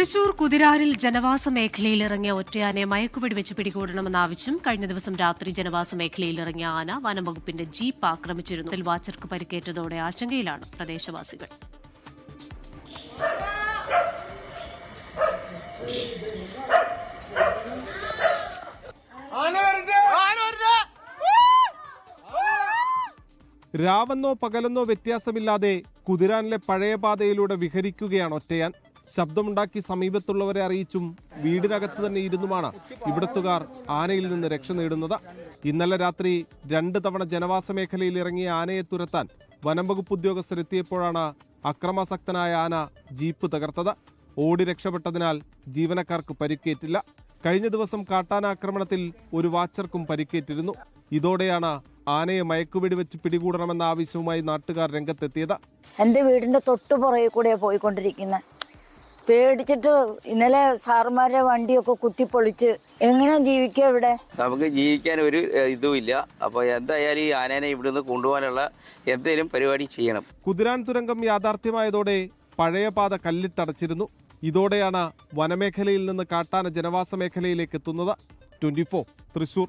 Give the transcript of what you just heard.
തൃശൂർ കുതിരാറിൽ ജനവാസ മേഖലയിൽ ഇറങ്ങിയ ഒറ്റയാനെ മയക്കുപിടി വെച്ച് പിടികൂടണമെന്ന ആവശ്യം കഴിഞ്ഞ ദിവസം രാത്രി ജനവാസ മേഖലയിൽ ഇറങ്ങിയ ആന വനംവകുപ്പിന്റെ ജീപ്പ് ആക്രമിച്ചിരുന്നു. വാച്ചർക്ക് പരിക്കേറ്റതോടെ ആശങ്കയിലാണ് പ്രദേശവാസികൾ. രാവെന്നോ പകലെന്നോ വ്യത്യാസമില്ലാതെ കുതിരാനിലെ പഴയ പാതയിലൂടെ വിഹരിക്കുകയാണ് ഒറ്റയാൻ. ശബ്ദമുണ്ടാക്കി സമീപത്തുള്ളവരെ അറിയിച്ചും വീടിനകത്ത് തന്നെ ഇരുന്നുമാണ് ഇവിടത്തുകാർ ആനയിൽ നിന്ന് രക്ഷ നേടുന്നത്. ഇന്നലെ രാത്രി രണ്ട് തവണ ജനവാസ മേഖലയിൽ ഇറങ്ങിയ ആനയെ തുരത്താൻ വനംവകുപ്പ് ഉദ്യോഗസ്ഥരെത്തിയപ്പോഴാണ് അക്രമാസക്തനായ ആന ജീപ്പ് തകർത്തത്. ഓടി രക്ഷപ്പെട്ടതിനാൽ ജീവനക്കാർക്ക് പരിക്കേറ്റില്ല. കഴിഞ്ഞ ദിവസം കാട്ടാനാക്രമണത്തിൽ ഒരു വാച്ചർക്കും പരിക്കേറ്റിരുന്നു. ഇതോടെയാണ് ആനയെ മയക്കുവെടി വെച്ച് പിടികൂടണമെന്ന ആവശ്യവുമായി നാട്ടുകാർ രംഗത്തെത്തിയത്. എന്റെ വീടിന്റെ തൊട്ടു പുറകെ കൂടെ പോയിക്കൊണ്ടിരിക്കുന്നത് പേടിച്ചിട്ട് ഇന്നലെ സാറുമാരുടെ വണ്ടിയൊക്കെ കുത്തിപ്പൊളിച്ച് എങ്ങനെ ജീവിക്കുക ഇവിടെ നമുക്ക് ജീവിക്കാൻ ഒരു ഇതും ഇതുമില്ല അപ്പോൾ എന്തായാലും ഈ ആനേനെ ഇവിടുന്ന് കൊണ്ടുപോകാനുള്ള എന്തെങ്കിലും പരിപാടി ചെയ്യണം. കുതിരാൻ തുരങ്കം യാഥാർത്ഥ്യമായതോടെ പഴയ പാത കല്ലിട്ടടച്ചിരുന്നു. ഇതോടെയാണ് വനമേഖലയിൽ നിന്ന് കാട്ടാന ജനവാസ മേഖലയിലേക്ക് എത്തുന്നത്. ട്വന്റി തൃശൂർ.